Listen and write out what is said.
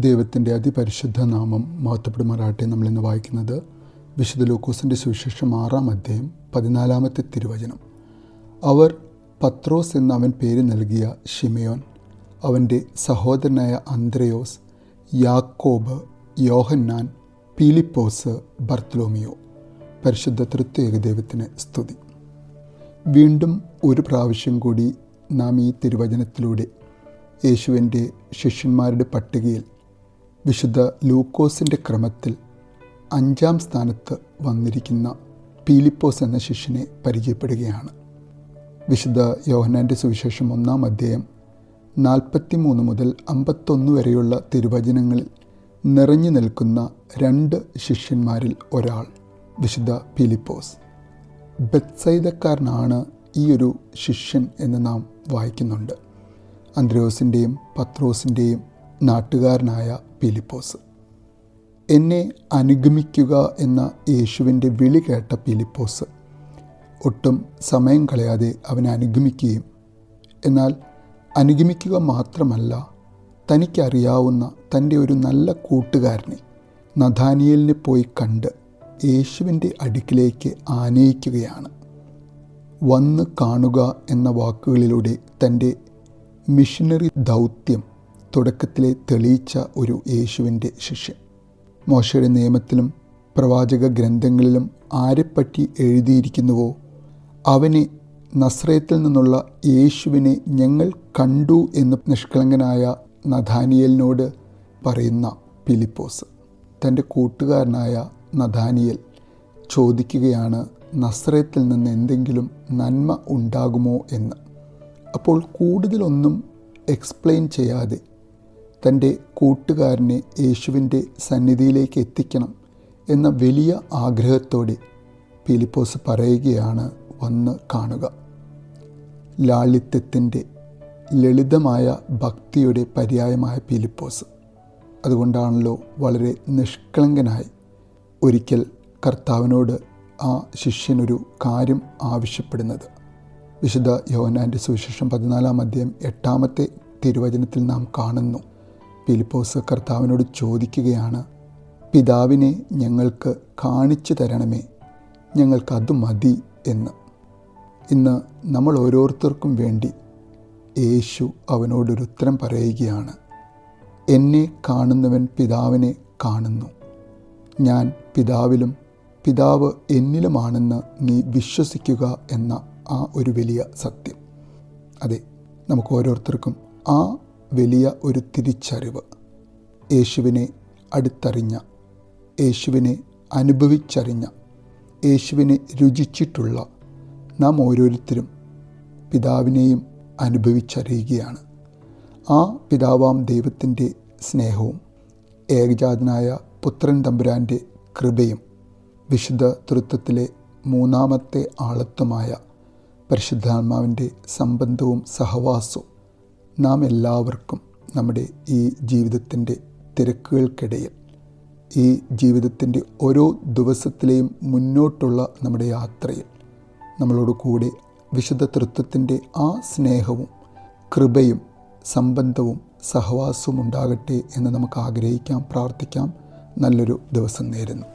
ദൈവത്തിന്റെ അതിപരിശുദ്ധ നാമം മഹത്വപ്പെടുമാറാട്ടെ നമ്മളിന്ന് വായിക്കുന്നത് വിശുദ്ധ ലൂക്കോസിന്റെ സുവിശേഷം ആറാം അധ്യായം പതിനാലാമത്തെ തിരുവചനം. അവർ പത്രോസ് എന്ന അവൻ പേര് നൽകിയ ഷിമയോൻ അവന്റെ സഹോദരനായ അന്ത്രയോസ് യാക്കോബ് യോഹന്നാൻ പീലിപ്പോസ് ബർത്തലോമിയോ. പരിശുദ്ധ തൃത്യേക ദൈവത്തിന് സ്തുതി. വീണ്ടും ഒരു പ്രാവശ്യം കൂടി നാം ഈ തിരുവചനത്തിലൂടെ യേശുവിന്റെ ശിഷ്യന്മാരുടെ പട്ടികയിൽ വിശുദ്ധ ലൂക്കോസിന്റെ ക്രമത്തിൽ അഞ്ചാം സ്ഥാനത്ത് വന്നിരിക്കുന്ന പീലിപ്പോസ് എന്ന ശിഷ്യനെ പരിചയപ്പെടുകയാണ്. വിശുദ്ധ യോഹനാന്റെ സുവിശേഷം ഒന്നാം അധ്യായം നാൽപ്പത്തി മൂന്ന് മുതൽ അമ്പത്തൊന്ന് വരെയുള്ള തിരുവചനങ്ങളിൽ നിറഞ്ഞു നിൽക്കുന്ന രണ്ട് ശിഷ്യന്മാരിൽ ഒരാൾ വിശുദ്ധ പീലിപ്പോസ്. ബത്സൈദക്കാരനാണ് ഈ ഒരു ശിഷ്യൻ എന്ന് നാം വായിക്കുന്നുണ്ട്. അന്ത്രോസിന്റെയും പത്രോസിന്റെയും നാട്ടുകാരനായ പിലിപ്പോസ് എന്നെ അനുഗമിക്കുക എന്ന യേശുവിന്റെ വിളി കേട്ട പിലിപ്പോസ് ഒട്ടും സമയം കളയാതെ അവനെ അനുഗമിക്കുകയും എന്നാൽ അനുഗമിക്കുക മാത്രമല്ല തനിക്കറിയാവുന്ന തന്റെ ഒരു നല്ല കൂട്ടുകാരനെ നഥാനിയലിനെ പോയി കണ്ട് യേശുവിന്റെ അടുക്കിലേക്ക് ആനയിക്കുകയാണ്. വന്ന് കാണുക എന്ന വാക്കുകളിലൂടെ തന്റെ മിഷനറി ദൗത്യം തുടക്കത്തിലെ തെളിയിച്ച ഒരു യേശുവിന്റെ ശിഷ്യൻ മോശയുടെ നിയമത്തിലും പ്രവാചക ഗ്രന്ഥങ്ങളിലും ആരെപ്പറ്റി എഴുതിയിരിക്കുന്നുവോ? അവനെ നസ്രയത്തിൽ നിന്നുള്ള യേശുവിനെ ഞങ്ങൾ കണ്ടു എന്ന് നിഷ്കളങ്കനായ നഥാനിയലിനോട് പറയുന്ന പിലിപ്പോസ് തന്റെ കൂട്ടുകാരനായ നഥാനിയൽ ചോദിക്കുകയാണ് നസ്രയത്തിൽ നിന്ന് എന്തെങ്കിലും നന്മ ഉണ്ടാകുമോ? എന്ന്. അപ്പോൾ കൂടുതലൊന്നും എക്സ്പ്ലെയിൻ ചെയ്യാതെ തന്റെ കൂട്ടുകാരനെ യേശുവിന്റെ സന്നിധിയിലേക്ക് എത്തിക്കണം എന്ന വലിയ ആഗ്രഹത്തോടെ ഫിലിപ്പോസ് പറയുകയാണ് വന്ന് കാണുക. ലാളിത്യത്തിന്റെ ലളിതമായ ഭക്തിയുടെ പര്യായമായ ഫിലിപ്പോസ്. അതുകൊണ്ടാണല്ലോ വളരെ നിഷ്കളങ്കനായി ഒരിക്കൽ കർത്താവിനോട് ആ ശിഷ്യനൊരു കാര്യം ആവശ്യപ്പെടുന്നത്. വിശുദ്ധ യോഹനാന്റെ സുവിശേഷം പതിനാലാം അധ്യായം എട്ടാമത്തെ തിരുവചനത്തിൽ നാം കാണുന്നു. ഫിലിപ്പോസ് കർത്താവിനോട് ചോദിക്കുകയാണ് പിതാവിനെ ഞങ്ങൾക്ക് കാണിച്ചു തരണമേ ഞങ്ങൾക്കത് മതി എന്ന്. ഇന്ന് നമ്മൾ ഓരോരുത്തർക്കും വേണ്ടി യേശു അവനോടൊരു ഉത്തരം പറയുകയാണ് എന്നെ കാണുന്നവൻ പിതാവിനെ കാണുന്നു. ഞാൻ പിതാവിലും പിതാവ് എന്നിലുമാണെന്ന് നീ വിശ്വസിക്കുക എന്ന ആ ഒരു വലിയ സത്യം. അതെ നമുക്ക് ഓരോരുത്തർക്കും ആ വലിയ ഒരു തിരിച്ചറിവ്. യേശുവിനെ അടുത്തറിഞ്ഞ യേശുവിനെ അനുഭവിച്ചറിഞ്ഞ യേശുവിനെ രുചിച്ചിട്ടുള്ള നാം ഓരോരുത്തരും പിതാവിനെയും അനുഭവിച്ചറിയുകയാണ്. ആ പിതാവാം ദൈവത്തിന്റെ സ്നേഹവും ഏകജാതനായ പുത്രൻ തമ്പുരാന്റെ കൃപയും വിശുദ്ധ തൃത്വത്തിലെ മൂന്നാമത്തെ ആളത്വമായ പരിശുദ്ധാത്മാവിന്റെ സംബന്ധവും സഹവാസവും നാം എല്ലാവർക്കും നമ്മുടെ ഈ ജീവിതത്തിന്റെ തിരക്കുകൾക്കിടയിൽ ഈ ജീവിതത്തിന്റെ ഓരോ ദിവസത്തിലെയും മുന്നോട്ടുള്ള നമ്മുടെ യാത്രയിൽ നമ്മളോട് കൂടെ വിശുദ്ധ തൃത്വത്തിന്റെ ആ സ്നേഹവും കൃപയും സംബന്ധവും സഹവാസവും ഉണ്ടാകട്ടെ എന്ന് നമുക്ക് ആഗ്രഹിക്കാം പ്രാർത്ഥിക്കാം. നല്ലൊരു ദിവസം നേരുന്നു.